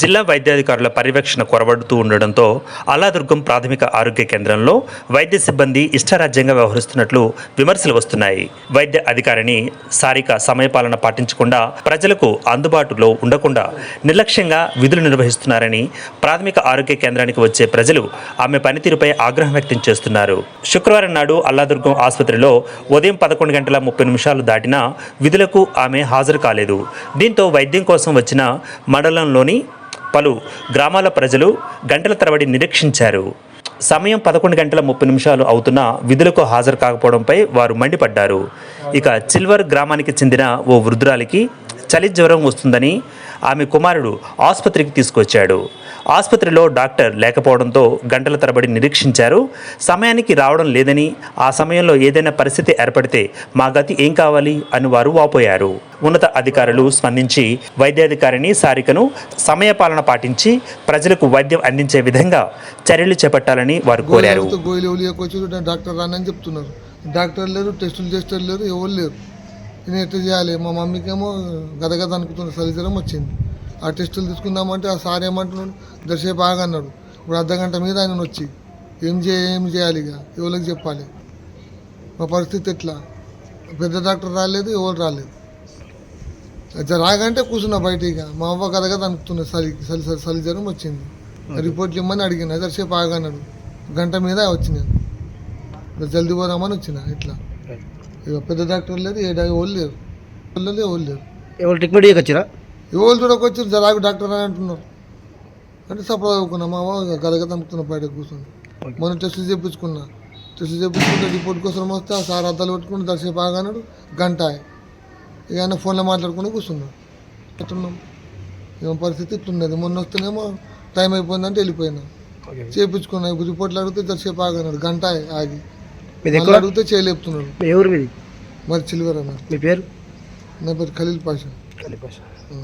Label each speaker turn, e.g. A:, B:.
A: జిల్లా వైద్యాధికారుల పర్యవేక్షణ కొరబడుతూ ఉండడంతో అల్లాదుర్గం ప్రాథమిక ఆరోగ్య కేంద్రంలో వైద్య సిబ్బంది ఇష్టారాజ్యంగా వ్యవహరిస్తున్నట్లు విమర్శలు వస్తున్నాయి. వైద్య అధికారిని సారిక సమయపాలన పాటించకుండా ప్రజలకు అందుబాటులో ఉండకుండా నిర్లక్ష్యంగా విధులు నిర్వహిస్తున్నారని ప్రాథమిక ఆరోగ్య కేంద్రానికి వచ్చే ప్రజలు ఆమె పనితీరుపై ఆగ్రహం వ్యక్తం చేస్తున్నారు. శుక్రవారం నాడు అల్లాదుర్గం ఆసుపత్రిలో ఉదయం పదకొండు గంటల ముప్పై నిమిషాలు దాటినా విధులకు ఆమె హాజరు కాలేదు. దీంతో వైద్యం కోసం వచ్చిన మండలంలోని పలు గ్రామాల ప్రజలు గంటల తరబడి నిరీక్షించారు. సమయం పదకొండు గంటల ముప్పై నిమిషాలు అవుతున్నా విధులకు హాజరు కాకపోవడంపై వారు మండిపడ్డారు. ఇక చిల్వర్ గ్రామానికి చెందిన ఓ వృద్ధురాలికి చలి జ్వరం వస్తుందని ఆమె కుమారుడు ఆసుపత్రికి తీసుకొచ్చాడు. ఆసుపత్రిలో డాక్టర్ లేకపోవడంతో గంటల తరబడి నిరీక్షించారు. సమయానికి రావడం లేదని ఆ సమయంలో ఏదైనా పరిస్థితి ఏర్పడితే మా గతి ఏం కావాలి అని వారు వాపోయారు. ఉన్నత అధికారులు స్పందించి వైద్యాధికారిని సారికను సమయపాలన పాటించి ప్రజలకు వైద్యం అందించే విధంగా చర్యలు చేపట్టాలని వారు కోరారు.
B: డాక్టర్ రానని చెప్తున్నారు. డాక్టర్ లేరు టెస్టులు చేస్తారు లేరు ఎవరు లేరు. నేను ఎట్లా చేయాలి? మా మమ్మీకేమో గద గద అనుకుతున్న సరిజరం వచ్చింది. ఆ టెస్టులు తీసుకుందామంటే ఆ సార్ ఏమంటున్నాడు? బాగా అన్నాడు ఇప్పుడు అర్ధ గంట మీద ఆయన వచ్చి ఏం చేయ ఏం చేయాలి ఇక? ఎవరికి చెప్పాలి? మా పరిస్థితి ఎట్లా? పెద్ద డాక్టర్ రాలేదు ఎవరు రాలేదు? అయితే రాగంటే కూర్చున్నా బయట ఇక. మా అవ్వ కథ కదా అనుకుతున్నా సరి సలి సలి సలి జ్వరం వచ్చింది. రిపోర్ట్లు ఇమ్మని అడిగిన అదర్సేపు ఆగన్నాడు గంట మీద వచ్చిన. జల్దీ పోదామని వచ్చిన ఇట్లా. ఇక పెద్ద డాక్టర్ లేదు ఏ ఎవరు లేరు. వాళ్ళు లేరు
C: ఎవరు ట్రీట్మెంట్ చేయకొచ్చిరా?
B: ఎవరు చూడకొచ్చి జరాకు డాక్టర్ అని అంటున్నారు. అంటే సపోజ్ చదువుకున్నా మా గద గద అనుకుతున్నా బయట కూర్చొని మొన్న టెస్టులు చేయించుకున్నా టెస్టులు చేయించుకుంటే రిపోర్ట్ కోసం వస్తే ఆ సార్ అద్దాలు పెట్టుకుని దర్శేపు ఆగన్నాడు గంట. ఇక ఆయన ఫోన్లో మాట్లాడుకుని కూర్చున్నాం. ఎట్టున్నాం ఏమో పరిస్థితి? ఇట్లున్నది. మొన్న వస్తేనేమో టైం అయిపోయిందంటే వెళ్ళిపోయినా. చేయించుకున్నా ఇప్పుడు రిపోర్ట్లు అడిగితే దర్శేపు ఆగన్నాడు గంట ఆగి. అడిగితే చేయలేపుతున్నాడు.
C: ఎవరు మీది?
B: మరి చిల్వర్
C: మీ పేరు?
B: నా పేరు ఖలీల్ పాషా.
C: కలిపాష
B: ఆ.